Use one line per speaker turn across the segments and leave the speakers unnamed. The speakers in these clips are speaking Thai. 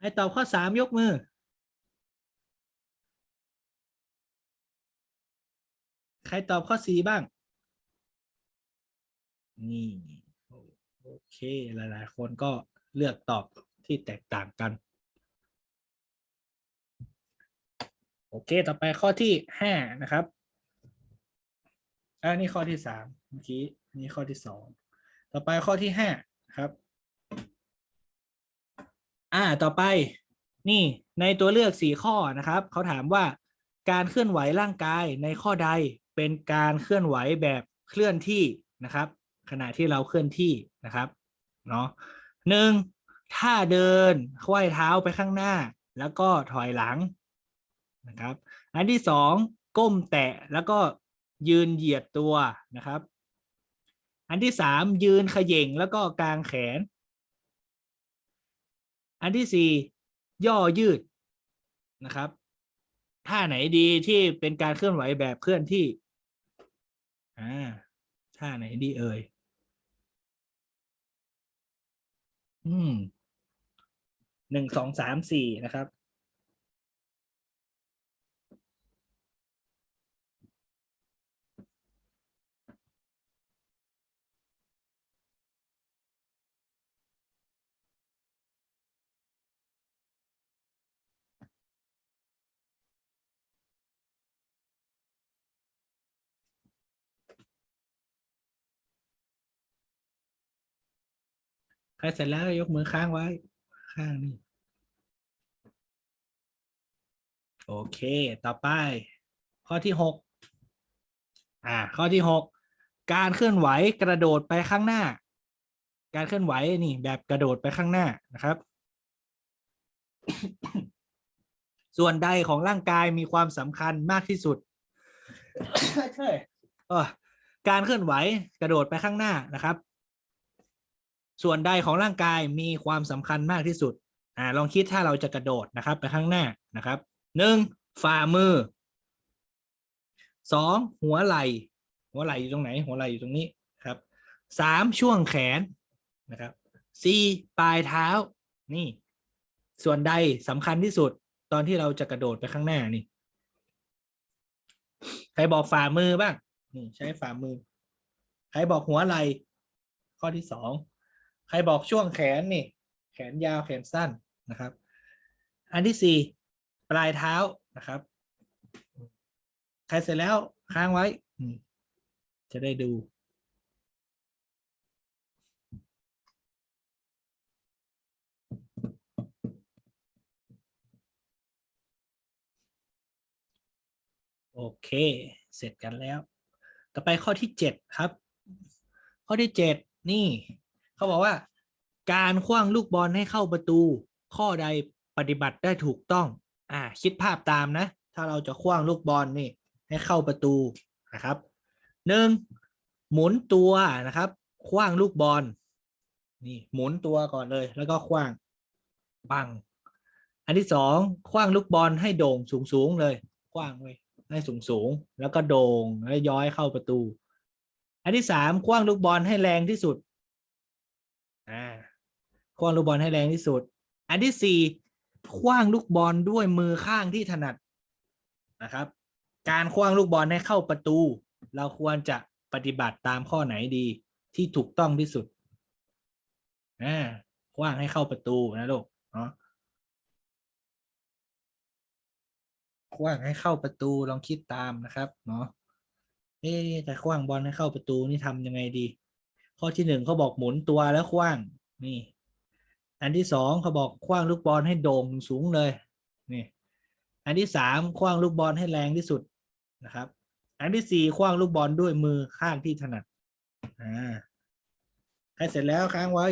ใครตอบข้อสามยกมือ ใครตอบข้อสี่บ้าง นี่โอเค หลาย ๆ คนก็เลือกตอบที่แตกต่างกัน โอเค ต่อไปข้อที่ห้านะครับอันนี้ข้อที่สามเมื่อกี้นี่ข้อที่สองต่อไปข้อที่ห้าครับ อ่าต่อไปนี่ในตัวเลือกสี่ข้อนะครับเขาถามว่าการเคลื่อนไหวร่างกายในข้อใดเป็นการเคลื่อนไหวแบบเคลื่อนที่นะครับ ขณะที่เราเคลื่อนที่นะครับเนาะหนึ่งท่าเดินควายเท้าไปข้างหน้า แล้วก็ถอยหลังนะครับ อันที่สองก้มแตะแล้วก็ยืนเหยียดตัวนะครับ อันที่สามยืนขย่งแล้วก็กางแขน อันที่สี่ย่อยืดนะครับท่าไหนดีที่เป็นการเคลื่อนไหวแบบเคลื่อนที่อ่าท่าไหนดีเอ่ยอืมหนึ่งสองสามสี่นะครับ ใครเสร็จแล้วยกมือค้างไว้ ข้างนี่ โอเค ต่อไป ข้อที่หกอ่า ข้อที่หกการเคลื่อนไหวกระโดดไปข้างหน้า การเคลื่อนไหวนี่ แบบกระโดดไปข้างหน้านะครับ ส่วนใดของร่างกายมีความสำคัญมากที่สุดใช่เออการเคลื่อนไหวกระโดดไปข้างหน้านะครับ ส่วนใดของร่างกายมีความสำคัญมากที่สุดอ่าลองคิดถ้าเราจะกระโดดนะครับ ไปข้างหน้านะครับหนึ่งฝ่ามือสองหัวไหล่หัวไหล่อยู่ตรงไหน หัวไหล่อยู่ตรงนี้ครับสามช่วงแขนนะครับสี่ปลายเท้านี่ ส่วนใดสำคัญที่สุดตอนที่เราจะกระโดดไปข้างหน้านี่ใครบอกฝ่ามือบ้างนี่ใช้ฝ่ามือ ใครบอกหัวไหล่ข้อที่สอง ใครบอกช่วงแขนนี่ แขนยาวแขนสั้นนะครับ อันที่สี่ปลายเท้านะครับ ใครเสร็จแล้วค้างไว้ จะได้ดูโอเค เสร็จกันแล้ว ต่อไปข้อที่เจ็ดครับ ข้อที่เจ็ดนี่ เขาบอกว่า การคว้างลูกบอลให้เข้าประตู ข้อใดปฏิบัติได้ถูกต้อง อ่า คิดภาพตามนะ ถ้าเราจะคว้างลูกบอลนี่ ให้เข้าประตูนะครับหนึ่งหมุนตัวนะครับคว้างลูกบอลนี่หมุนตัวก่อนเลย แล้วก็คว้างปัง อันที่สองคว้างลูกบอลให้โด่งสูงสูงเลยคว้างไว้ให้สูงสูงแล้วก็โด่งแล้วย้อยเข้าประตู อันที่สามคว้างลูกบอลให้แรงที่สุด คว้างลูกบอลให้แรงที่สุด อันที่สี่คว้างลูกบอลด้วยมือข้างที่ถนัดนะครับ การคว้างลูกบอลให้เข้าประตู เราควรจะปฏิบัติตามข้อไหนดีที่ถูกต้องที่สุดอ่คว้างให้เข้าประตูนะลูกเนาะคว้างให้เข้าประตูลองคิดตามนะครับเนาะเอ๊แต่คว้างบอลให้เข้าประตูนี่ทำยังไงดี ข้อที่หนึ่งเขาบอกหมุนตัวแล้วคว้างนี่ อันที่สองเขาบอกคว้างลูกบอลให้โด่งสูงเลยนี่อันที่สามคว้างลูกบอลให้แรงที่สุดนะครับ อันที่สี่คว้างลูกบอลด้วยมือข้างที่ถนัดอ่าใครเสร็จแล้วค้างไว้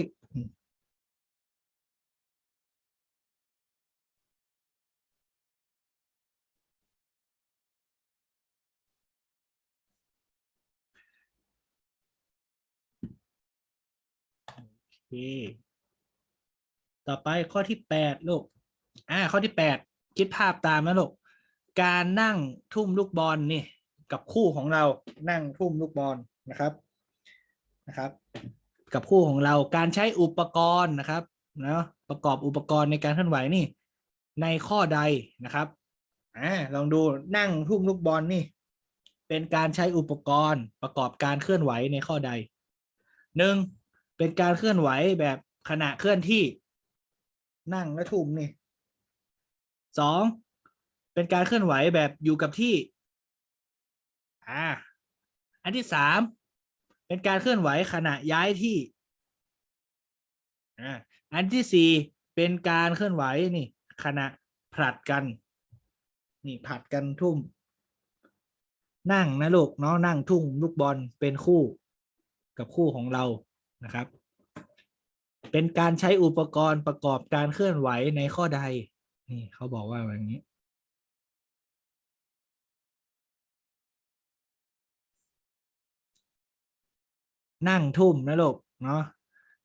โอเค ต่อไปข้อที่แปดลูก อ่า ข้อที่แปดคิดภาพตามนะลูก การนั่งทุ่มลูกบอลนี่ กับคู่ของเรานั่งทุ่มลูกบอลนะครับนะครับ กับคู่ของเราการใช้อุปกรณ์นะครับเนาะประกอบอุปกรณ์ในการเคลื่อนไหวนี่ ในข้อใดนะครับอ่าลองดูนั่งทุ่มลูกบอลนี่ เป็นการใช้อุปกรณ์ประกอบการเคลื่อนไหวในข้อใดหนึ่งเป็นการเคลื่อนไหวแบบขณะเคลื่อนที่ นั่งและทุ่มนี่สองเป็นการเคลื่อนไหวแบบอยู่กับที่ อ่า อันที่สามเป็นการเคลื่อนไหวขณะย้ายที่ อ่า อันที่สี่เป็นการเคลื่อนไหวนี่ ขณะผลัดกัน นี่ผลัดกันทุ่ม นั่งนะลูกเนาะนั่งทุ่มลูกบอลเป็นคู่กับคู่ของเรานะครับ เป็นการใช้อุปกรณ์ประกอบการเคลื่อนไหวในข้อใด นี่เขาบอกว่าอย่างนี้ นั่งทุ่มนะลูกเนาะ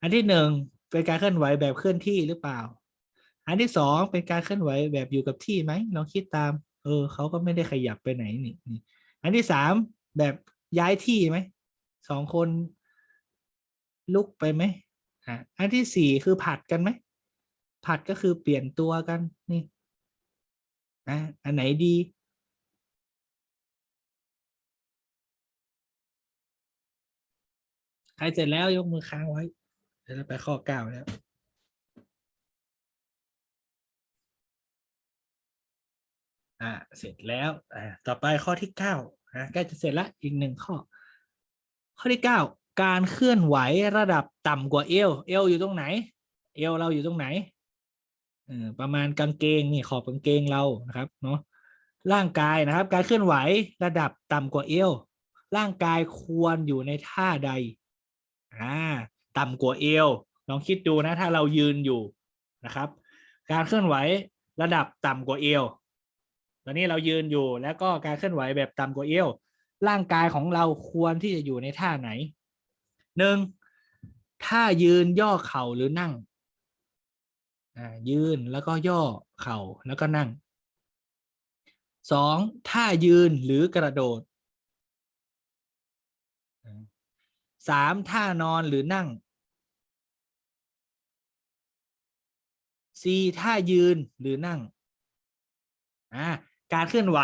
อันที่หนึ่งเป็นการเคลื่อนไหวแบบเคลื่อนที่หรือเปล่า อันที่สองเป็นการเคลื่อนไหวแบบอยู่กับที่ไหมลองคิดตาม เออเขาก็ไม่ได้ขยับไปไหนนี่นี่อันที่สามแบบย้ายที่ไหมสองคนลุกไปไหม อะอันที่สี่คือผัดกันไหมผัดก็คือเปลี่ยนตัวกันนี่อะอันไหนดี ใครเสร็จแล้วยกมือค้างไว้ เดี๋ยวเราไปข้อเก้าแล้วอ่าเสร็จแล้วอ่าต่อไปข้อที่เก้าอ่าใกล้จะเสร็จละอีกหนึ่งข้อ ข้อที่เก้า การเคลื่อนไหวระดับต่ำกว่าเอว เอวอยู่ตรงไหน เอวเราอยู่ตรงไหนอประมาณกางเกงนี่ขอบกางเกงเรานะครับเนาะร่างกายนะครับ การเคลื่อนไหวระดับต่ำกว่าเอวร่างกายควรอยู่ในท่าใดอ่าต่ำกว่าเอวลองคิดดูนะถ้าเรายืนอยู่นะครับ การเคลื่อนไหวระดับต่ำกว่าเอวตอนนี้เรายืนอยู่แล้วก็การเคลื่อนไหวแบบต่ำกว่าเอวร่างกายของเราควรที่จะอยู่ในท่าไหน หนึ่งท่ายืนย่อเข่าหรือนั่งยืนแล้วก็ย่อเข่าแล้วก็นั่งสองท่ายืนหรือกระโดดสามท่านอนหรือนั่งสี่ท่ายืนหรือนั่งอ่าการเคลื่อนไหว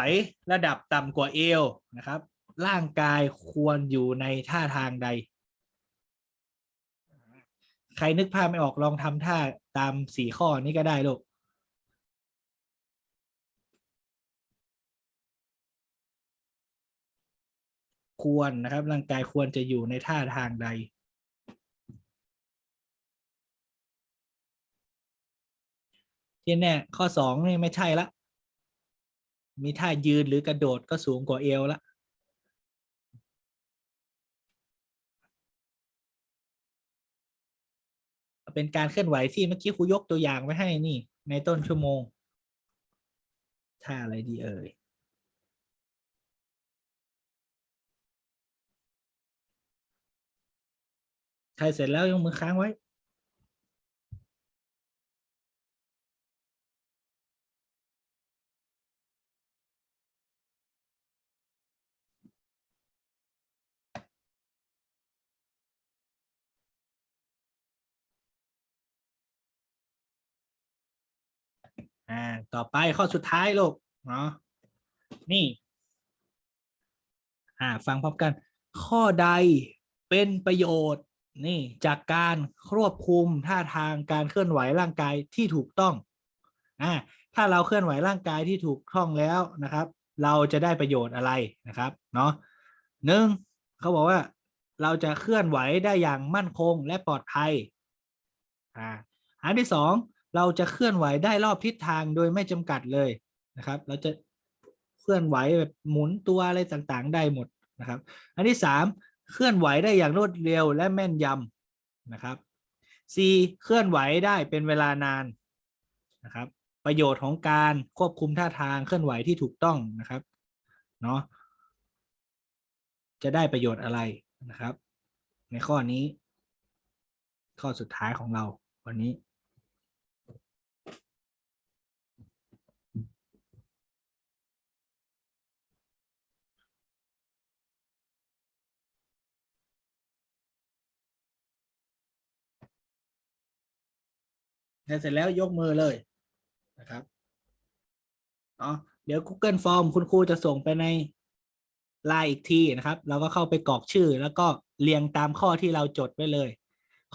ระดับต่ำกว่าเอวนะครับ ร่างกายควรอยู่ในท่าทางใด ใครนึกภาพไม่ออกลองทำท่าตามสี่ข้อนี้ก็ได้ลูกควรนะครับ ร่างกายควรจะอยู่ในท่าทางใด ที่แน่ข้อสองนี่ไม่ใช่ละ มีท่ายืนหรือกระโดดก็สูงกว่าเอวละ เป็นการเคลื่อนไหวที่เมื่อกี้ครูยกตัวอย่างไว้ให้นี่ ในต้นชั่วโมงท่าอะไรดีเอ่ยใครเสร็จแล้วยกมือค้างไว้ อ่าต่อไปข้อสุดท้ายลูกเนาะนี่ อ่า ฟังพร้อมกัน ข้อใดเป็นประโยชน์ นี่จากการควบคุมท่าทางการเคลื่อนไหวร่างกายที่ถูกต้องอ่าถ้าเราเคลื่อนไหวร่างกายที่ถูกต้องแล้วนะครับ เราจะได้ประโยชน์อะไรนะครับเนาะหนึ่งเขาบอกว่าเราจะเคลื่อนไหวได้อย่างมั่นคงและปลอดภัยอ่าอันที่สอง เราจะเคลื่อนไหวได้รอบทิศทางโดยไม่จำกัดเลยนะครับ เราจะเคลื่อนไหวแบบหมุนตัวอะไรต่างๆ ได้หมดนะครับ อันที่สามเคลื่อนไหวได้อย่างรวดเร็วและแม่นยำนะครับ C เคลื่อนไหวได้เป็นเวลานานนะครับ ประโยชน์ของการควบคุมท่าทางเคลื่อนไหวที่ถูกต้องนะครับเนาะจะได้ประโยชน์อะไรนะครับ ในข้อนี้ ข้อสุดท้ายของเราวันนี้ เสร็จแล้วยกมือเลยนะครับเนาะเดี๋ยว Google Form คุณครูจะส่งไปในไลน์อีกทีนะครับ เราก็เข้าไปกรอกชื่อ แล้วก็เรียงตามข้อที่เราจดไว้เลย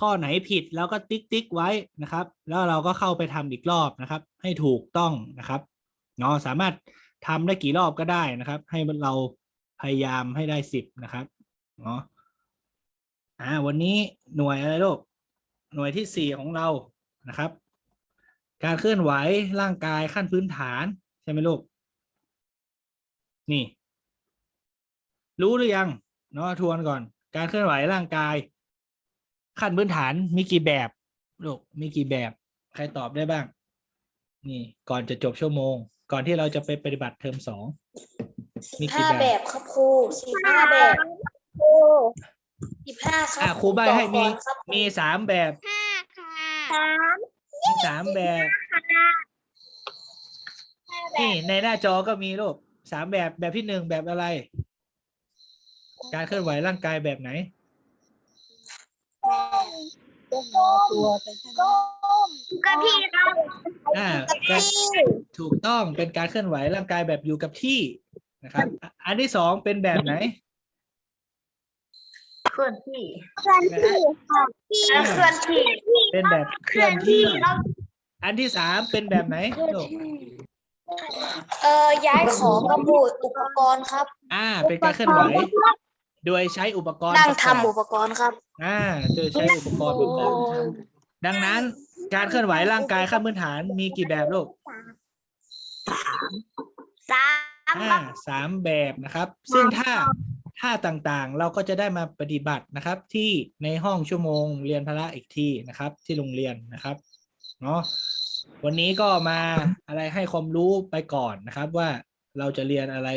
ข้อไหนผิดเราก็ติ๊กติ๊กไว้นะครับ แล้วเราก็เข้าไปทำอีกรอบนะครับ ให้ถูกต้องนะครับเนาะสามารถทำได้กี่รอบก็ได้นะครับ ให้เราพยายามให้ได้สิบนะครับเนาะอ่าวันนี้หน่วยอะไรลูกหน่วยที่สี่ของเรานะครับ การเคลื่อนไหวร่างกายขั้นพื้นฐาน ใช่ไหมลูก นี่ รู้หรือยังเนาะทวนก่อน การเคลื่อนไหวร่างกาย ขั้นพื้นฐานมีกี่แบบลูกมีกี่แบบ ใครตอบได้บ้าง นี่ ก่อนจะจบชั่วโมง ก่อนที่เราจะไปปฏิบัติเทอมสองมีกี่
ห้า
แบบ
แบบครับครูสิบห้าแบบครูสิบห้าครับ
อะครูใบให้มี
ต่อก่อนครับ
มีสามแบบ
สาม
มีสามแบบ นี่ในหน้าจอก็มีลูกสามแบบแบบที่หนึ่งแบบอะไร การเคลื่อนไหวร่างกายแบบไหน
ตัวก้มกระพี่ครับ
อ่า
กระ
การ
พี่
ถูกต้องเป็นการเคลื่อนไหวร่างกายแบบอยู่กับที่นะครับอะอันที่สองเป็นแบบไหน
เคลื่อนที่ เคลื่อนที่ค่ะที่เคลื่อนที่
เป็นแบบเคลื่อนที่ อันที่สามเป็นแบบไหนลูก
เอ่อย้ายของกระบุอุปกรณ์ครับ
อ่า เป็นการเคลื่อนไหว โดยใช้อุปกรณ์
นั่ง
ประก
ทำ
อบ
อุปกรณ์ครับ
อ่า โดยใช้อุปกรณ์ประกอบดังนั้นการเคลื่อนไหวร่างกายขั้นพื้นฐานมีกี่แบบลูก
สาม
อ่าสามแบบนะครับ ซึ่งถ้า ถ้าต่างๆ เราก็จะได้มาปฏิบัตินะครับ ที่ในห้องชั่วโมงเรียนพละอีกที่นะครับ ที่โรงเรียนนะครับเนาะวันนี้ก็มาอะไรให้ความรู้ไปก่อนนะครับ ว่าเราจะเรียนอะไร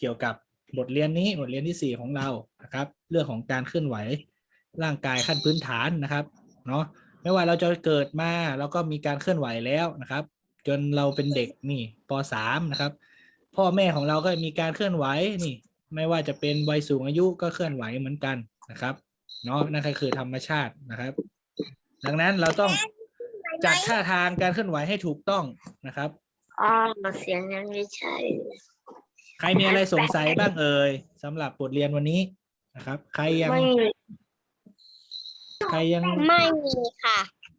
เกี่ยวกับบทเรียนนี้บทเรียนที่สี่ของเรานะครับ เรื่องของการเคลื่อนไหวร่างกายขั้นพื้นฐานนะครับเนาะไม่ว่าเราจะเกิดมาเราก็มีการเคลื่อนไหวแล้วนะครับ จนเราเป็นเด็กนี่ปสามนะครับ พ่อแม่ของเราก็มีการเคลื่อนไหวนี่ ไม่ว่าจะเป็นวัยสูงอายุก็เคลื่อนไหวเหมือนกันนะครับเนาะนั่นก็คือธรรมชาตินะครับ ดังนั้นเราต้องจัดท่าทางการเคลื่อนไหวให้ถูกต้องนะครับ
อ๋อเสียงยังไม่ใช่
ใครมีอะไรสงสัยบ้างเอ่ยสำหรับบทเรียนวันนี้นะครับ ใครยัง
ไม่มี
ใครยัง
ไม่มีค่ะ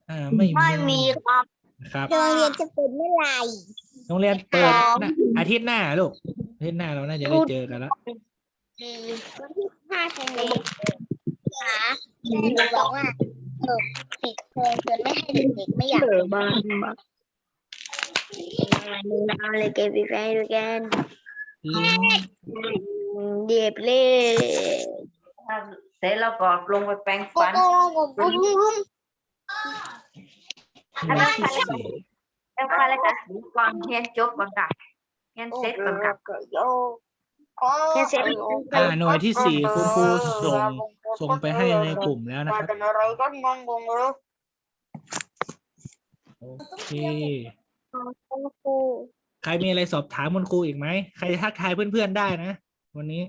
อ่าไม่
ไม่มีครับ
นะครับ
โรงเรียนจะเปิดเมื่อไหร่
โรงเรียนเปิด
ครับ
นะอาทิตย์หน้าลูกอา ทิตย์หน้าเราน่าจะได้เจอกันแล้ว
วันที่ห้าใช่ไหมคะหนูบอกว่าเออปิดเทอมจนไม่ให้เด็กๆไม่อยากเปิดบ้านมาเลยเก็บไปให้ดูกัน
ลิงก์
เด็บเล่
เสร็จแล้วก็ลงไปแปรง
โอ้
ฟัน
โหบุ้มบุ้ม
หน่วยที่สี่
แปรงฟันเลยค่ะก่อนเรียนจบก่อนค่ะ เรียนเสร็จก่อนค่ะ
แค่เสร็จ
อ่าหน่วยที่สี่คุณครูส่งส่งไปให้ในกลุ่มแล้วนะครับ
เป็นอะไรก็งงงเลย
โอเค
คุณครู
ใครมีอะไรสอบถามคุณครูอีกไหม ใครทักทายเพื่อนๆได้นะ วันนี้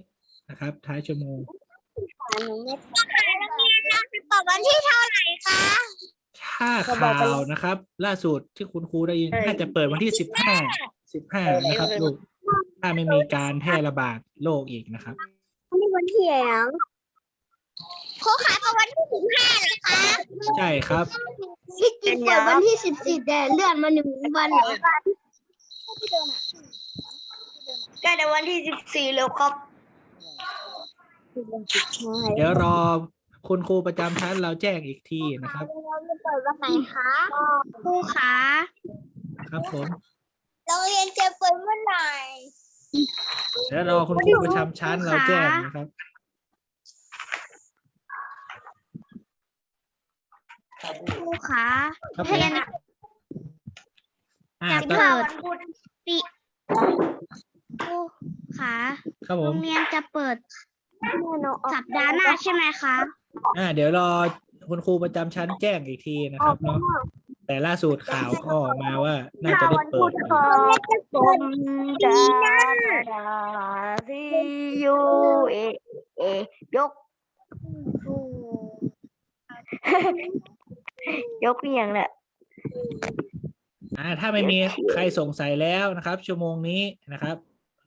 นะครับ ท้ายชั่วโมง
หนูไม่ตอบวันที่เท่าไหร่คะ
ถ้าข่าวนะครับ ล่าสุดที่คุณครูได้ยินน่าจะเปิดวันที่สิบห้า สิบห้านะครับลูกถ้าไม่มีการแพร่ระบาดโรคอีกนะครับ
วันนี้วันที่แล้วครูขายประวันที่สิบห้าเหรอคะ
ใช่ครับ
ที่จริงเปิดวันที่สิบสี่แต่เลื่อนมาหนึ่งวันเหรอก็แต่วันที่สิบสี่แล้วครับ
เดี๋ยวรอคุณครูประจำชั้นเราแจ้งอีกทีนะครับ
เราจะเปิดวันไหนคะครูคะ
ครับผม
โรงเรียนจะเปิดเมื่อไหร่
เดี๋ยวรอคุณครูประจำชั้นเราแจ้งนะครับ
ครูคะ
ครับผมอ่า
จะ
ก็
เปิดปีครูคะ
ครับผ
โร
ม
งเรียนจะเปิดสัปดาห์หน้าใช่ไหมคะ
อ่า เดี๋ยวรอคุณครูประจำชั้นแจ้งอีกทีนะครับเนาะ แต่ล่าสุดข่าวก็ออกมาว่า น่าจะได้เปิดกัน
ผมจะซียูเอเอยก ยกเพียงแหละ
อ่าถ้าไม่มีใครสงสัยแล้วนะครับ ชั่วโมงนี้นะครับ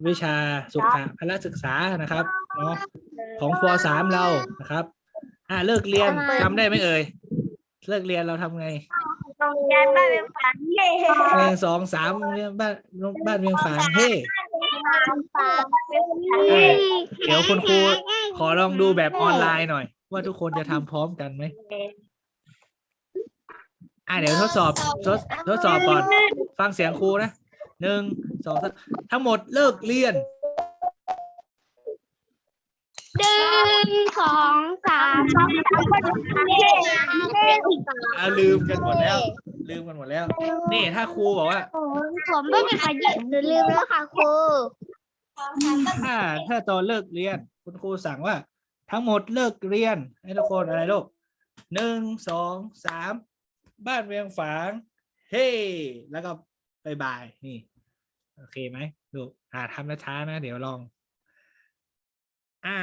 วิชาสุขพละศึกษานะครับเนาะของปสามเรานะครับ อ่าเลิกเรียนจำได้ไหมเอ่ย เลิกเรียนเราทำไง
งเรียนบ้านเป็นฝันเย่
หนึ่งสองสามเรียนบ้านบ้านเวียงฝางเฮ้อ่เดี๋ยวคุณครูขอลองดูแบบออนไลน์หน่อย ว่าทุกคนจะทำพร้อมกันไหมอะเดี๋ยวทดสอบทดทดสอบก่อน ฟังเสียงครูนะหนึ่งสองสามทั้งหมดเลิกเรียน
หนึ่งสองสาม
อ่ะลืมกันหมดแล้ว ลืมกันหมดแล้ว นี่ถ้าครูบอกว่า
ผมไม่มีใครหยิบหนูลืมแล้วค่ะครู
ถ้าถ้าตอนเลิกเรียน คุณครูสั่งว่า ทั้งหมดเลิกเรียนให้ทุกคนอะไรลูกหนึ่งสองสามบ้านเวียงฝาง เฮ้ แล้วก็บายบายนี่ โอเคไหมลูกอ่าทำช้าๆนะ เดี๋ยวลอง อ่า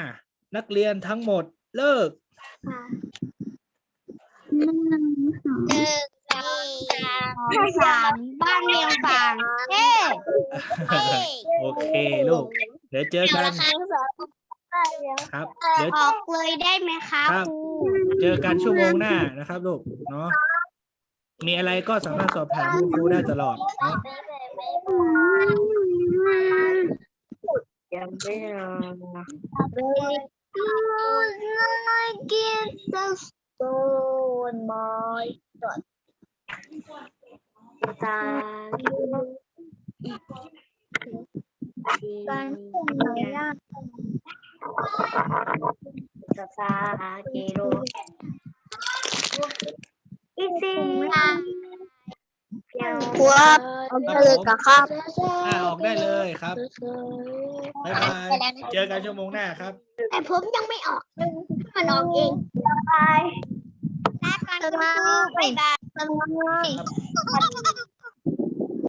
นักเรียนทั้งหมดเลิก
หนึ่งสองสามบ้านเมียงฝางเฮ้
โอเคลูก เดี๋ยวเจอกันครับ เดี๋ยว
ออกเลยได้ไหมคะ
ครับ เจอกันชั่วโมงหน้านะครับลูก เนาะ มีอะไรก็สามารถสอบถามคุณครูได้ตลอดนะ
ยังไม่รอ
Get the stone boy
ตา
การส่งไหนอะ
สตาเกโรอีซี
ครับเอาเลยกับครับ
อ่าออกได้เลยครับบ๊ายบายเจอกันชั่วโมงหน้าครับ
แต่ผมยังไม่ออกมันออกเอง
บาย
ลากันครับ บ๊ายบาย